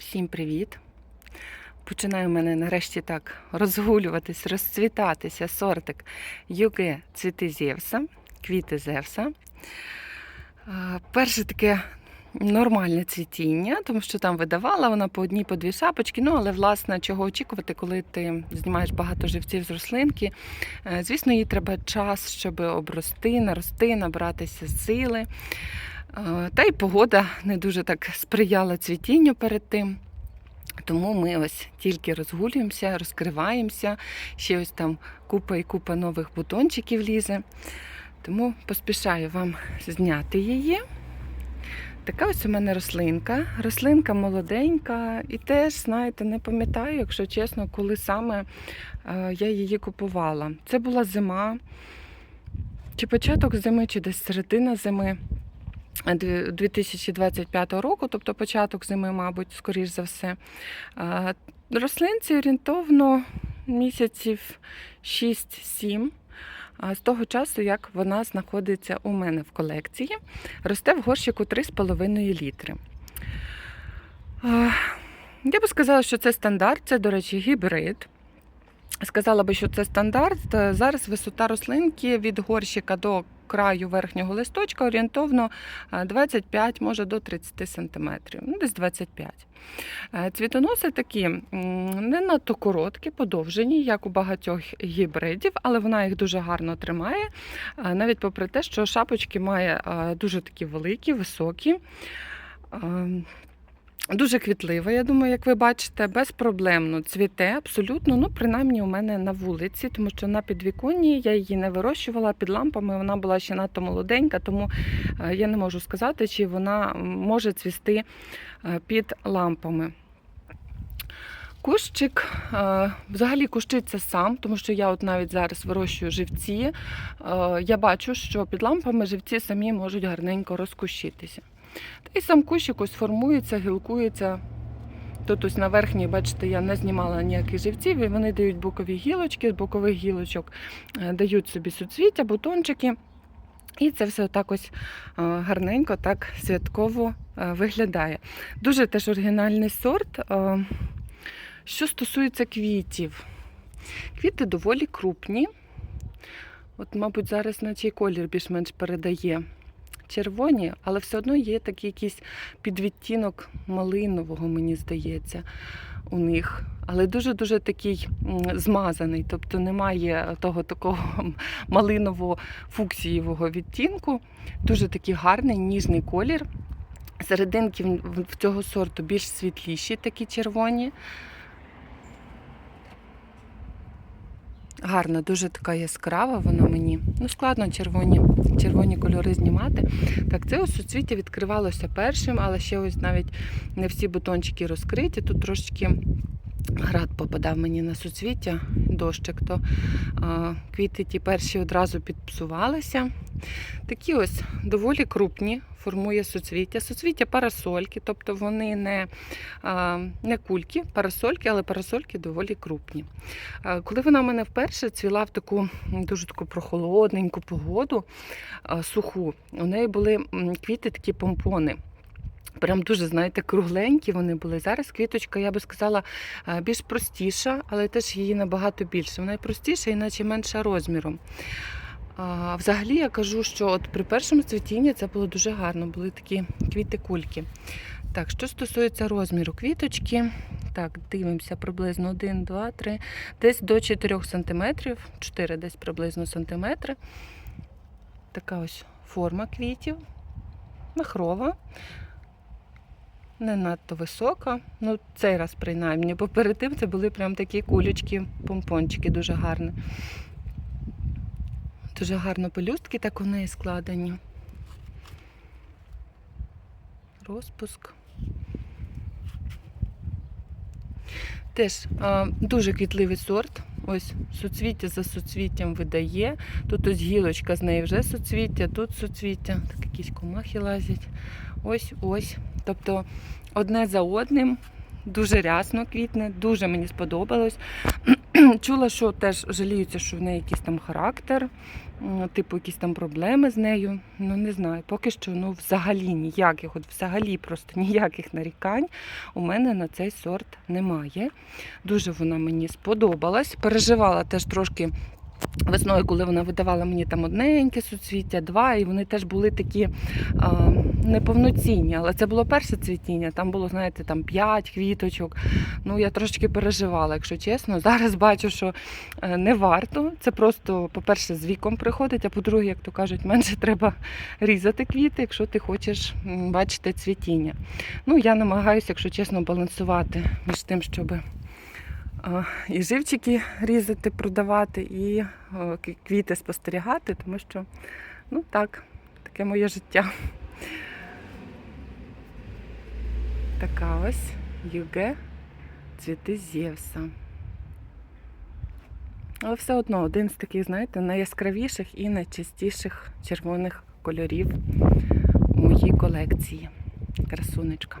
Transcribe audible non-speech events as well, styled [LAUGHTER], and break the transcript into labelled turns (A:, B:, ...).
A: Всім привіт! Починає в мене нарешті так розгулюватись, розцвітатися сортик Юге цвіти Зевса, квіти Зевса. Перше таке нормальне цвітіння, тому що там видавала вона по одній, по дві шапочки. Ну, але власне, чого очікувати, коли ти знімаєш багато живців з рослинки. Е, Звісно, їй треба час, щоб обрости, нарости, набратися сили. Е, Та й погода не дуже так сприяла цвітінню перед тим. Тому ми ось тільки розгулюємося, розкриваємося. Ще ось там купа і купа нових бутончиків лізе. Тому поспішаю вам зняти її. Така ось у мене рослинка. Рослинка молоденька, і теж, знаєте, не пам'ятаю, якщо чесно, коли саме е, я її купувала. Це була зима, чи початок зими, чи десь середина зими. 2025 року, тобто початок зими, мабуть, скоріш за все. Рослинці орієнтовно місяців 6-7. З того часу, як вона знаходиться у мене в колекції, росте в горщику 3,5 літри. Я би сказала, що це стандарт, це, до речі, гібрид. Сказала би, що це стандарт. Зараз висота рослинки від горщика до краю верхнього листочка орієнтовно 25, може до 30 см, ну десь 25. Е, Цвітоноси такі не надто короткі, подовжені, як у багатьох гібридів, але вона їх дуже гарно тримає, е, навіть попри те, що шапочки має е, дуже такі великі, високі. Дуже квітлива, я думаю, як ви бачите, безпроблемно цвіте абсолютно, ну принаймні у мене на вулиці, тому що на підвіконні я її не вирощувала під лампами, вона була ще надто молоденька, тому е, я не можу сказати, чи вона може цвісти е, під лампами. Кущик е, взагалі кущиться сам, тому що я от навіть зараз вирощую живці. Я бачу, що під лампами живці самі можуть гарненько розкущитися. Та й сам кущик ось формується, гілкується. Тут ось на верхній, бачите, я не знімала ніяких живців, і вони дають бокові гілочки, з бокових гілочок е, дають собі суцвіття, бутончики. І це все так ось е, гарненько, так святково е, виглядає. Дуже теж оригінальний сорт. Що стосується квітів, квіти доволі крупні. От, мабуть, зараз наче й колір більш-менш передає червоні, але все одно є такий якийсь підвідтінок малинового, мені здається, у них. Але дуже-дуже такий змазаний, тобто немає того такого [LAUGHS] малиново-фуксієвого відтінку. Дуже такий гарний, ніжний колір. Серединки в цього сорту більш світліші, такі червоні. Гарна, дуже така яскрава вона мені. Ну, складно червоні, червоні кольори знімати. Так, це ось суцвіття відкривалося першим, але ще ось навіть не всі бутончики розкриті. Тут трошечки град попадав мені на суцвіття, дощик, то квіти ті перші одразу підпсувалися. Такі ось доволі крупні, формує суцвіття. Суцвіття парасольки, тобто вони не, не кульки, парасольки, але парасольки доволі крупні. Коли вона в мене вперше цвіла в таку дуже таку прохолодненьку погоду, суху, у неї були квіти такі помпони. Прям дуже, знаєте, кругленькі вони були. Зараз квіточка, я би сказала, е, більш простіша, але теж її набагато більше. Вона і простіша, іначе менша розміром. Взагалі я кажу, що от при першому цвітінні це було дуже гарно, були такі квіти-кульки. Так, що стосується розміру квіточки, так, дивимося приблизно 1, 2, 3, десь до 4 см, 4 десь приблизно сантиметри. Така ось форма квітів, махрова не надто висока. Ну, цей раз принаймні, бо перед тим це були прям такі кулечки, помпончики дуже гарні. Дуже гарно пелюстки так у неї складені. Розпуск. Теж а, дуже квітливий сорт. Ось суцвіття за суцвіттям видає. Тут ось гілочка з неї вже суцвіття, тут суцвіття, так якісь комахи лазять. Ось ось. Тобто одне за одним, дуже рясно квітне, дуже мені сподобалось. [CLEARS THROAT] Чула, що теж жаліються, що в неї якийсь там характер, типу якісь там проблеми з нею. Ну не знаю, поки що ну взагалі ніяких, от взагалі просто [LAUGHS] ніяких нарікань у мене на цей сорт немає. Дуже вона мені сподобалась. Переживала теж трошки. Весною, коли вона видавала мені там одненьке суцвіття, два, і вони теж були такі а, неповноцінні. Але це було перше цвітіння, там було, знаєте, там п'ять квіточок. Ну, я трошки переживала, якщо чесно. Зараз бачу, що е, не варто. Це просто, по-перше, з віком приходить, а по-друге, як то кажуть, менше треба різати квіти, якщо ти хочеш бачити цвітіння. Ну, я намагаюся, якщо чесно, балансувати між тим, щоб е, і живчики різати, продавати, і е, квіти спостерігати, тому що, ну так, таке моє життя. Така ось Юге цвіти Зевса. Але все одно один з таких, знаєте, найяскравіших і найчастіших червоних кольорів у моїй колекції. Красунечка.